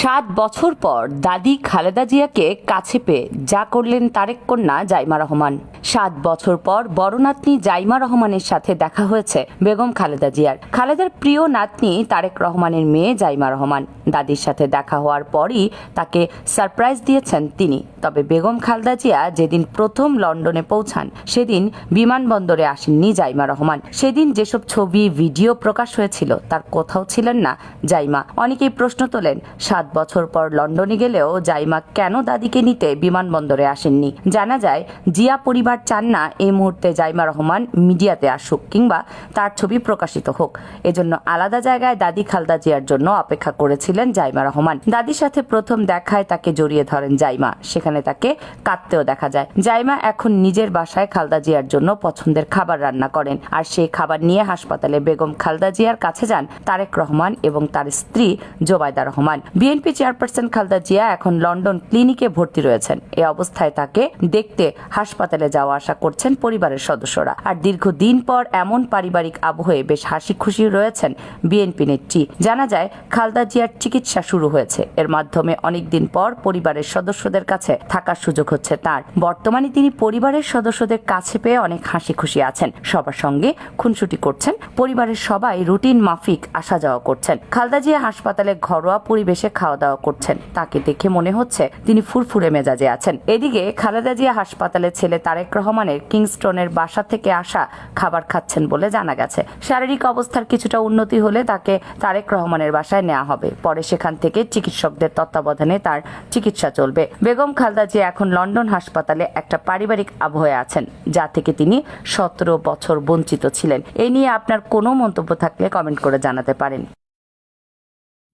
সাত বছর পর দাদি খালেদা জিয়াকে কাছে পেয়ে যা করলেন তারেক কন্যা জাইমা রহমান। সাত বছর পর বড় নাতনি জাইমা রহমানের সাথে দেখা হয়েছে বেগম খালেদা জিয়ার। খালেদার প্রিয় নাতনি তারেক রহমানের মেয়ে জাইমা রহমান। দাদির সাথে দেখা হওয়ার পরই তাকে সারপ্রাইজ দিয়েছেন তিনি। তবে বেগম খালেদা জিয়া যেদিন প্রথম লন্ডনে পৌঁছান, সেদিন বিমানবন্দরে আসেননি জাইমা রহমান। সেদিন যেসব ছবি, ভিডিও প্রকাশ হয়েছিল তার কোথাও ছিলেন না জাইমা। অনেকেই প্রশ্ন তোলেন, সাত বছর পর লন্ডনে গেলেও জাইমা কেন দাদিকে নিতে বিমানবন্দরে আসেননি? জানা যায়, জিয়া পরিবার চান না এই মুহূর্তে জাইমা রহমান মিডিয়াতে আসুক কিংবা তার ছবি প্রকাশিত হোক। এজন্য আলাদা জায়গায় দাদি খালদা জিয়ার জন্য অপেক্ষা করেছিলেন জাইমা রহমান। দাদির সাথে প্রথম দেখায় তাকে জড়িয়ে ধরেন জাইমা। সেখানে তাকে কাঁদতেও দেখা যায়। জাইমা এখন নিজের বাসায় খালদা জিয়ার জন্য পছন্দের খাবার রান্না করেন। আর সেই খাবার নিয়ে হাসপাতালে বেগম খালদা জিয়ার কাছে যান তারেক রহমান এবং তার স্ত্রী জোবায়দা রহমান। চেয়ারপারসন খালদা জিয়া এখন লন্ডন ক্লিনিকে ভর্তি রয়েছেন। এ অবস্থায় তাকে দেখতে হাসপাতালে যাওয়া আসা করছেন পরিবারের সদস্যরা। আর দীর্ঘদিন পর এমন পারিবারিক আবহে বেশ হাসি খুশি রয়েছেন বিএনপি নেত্রী। জানা যায়, খালদা জিয়ার চিকিৎসা শুরু হয়েছে। এর মাধ্যমে অনেকদিন পর পরিবারের সদস্যদের কাছে থাকার সুযোগ হচ্ছে তার। বর্তমানে তিনি পরিবারের সদস্যদের কাছে পেয়ে অনেক হাসি খুশি আছেন। সবার সঙ্গে খুনসুটি করছেন। পরিবারের সবাই রুটিন মাফিক আসা যাওয়া করছেন। খালদা জিয়া হাসপাতালে ঘরোয়া পরিবেশে খাওয়া দাওয়া করছেন। তাকে দেখে মনে হচ্ছে তিনি ফুরফুরে মেজাজে আছেন। এদিকে খালেদা জিয়া হাসপাতালে ছেলে তারেক রহমানের কিংস্টনের বাসা থেকে আসা খাবার খাচ্ছেন বলে জানা গেছে। শারীরিক অবস্থার কিছুটা উন্নতি হলে তাকে তারেক রহমানের বাসায় নেওয়া হবে। পরে সেখান থেকে চিকিৎসকদের তত্ত্বাবধানে তার চিকিৎসা চলবে। বেগম খালদা জিয়া এখন লন্ডন হাসপাতালে একটা পারিবারিক আবহে আছেন, যা থেকে তিনি সতেরো বছর বঞ্চিত ছিলেন। এই নিয়ে আপনার কোনো মন্তব্য থাকলে কমেন্ট করে জানাতে পারেন।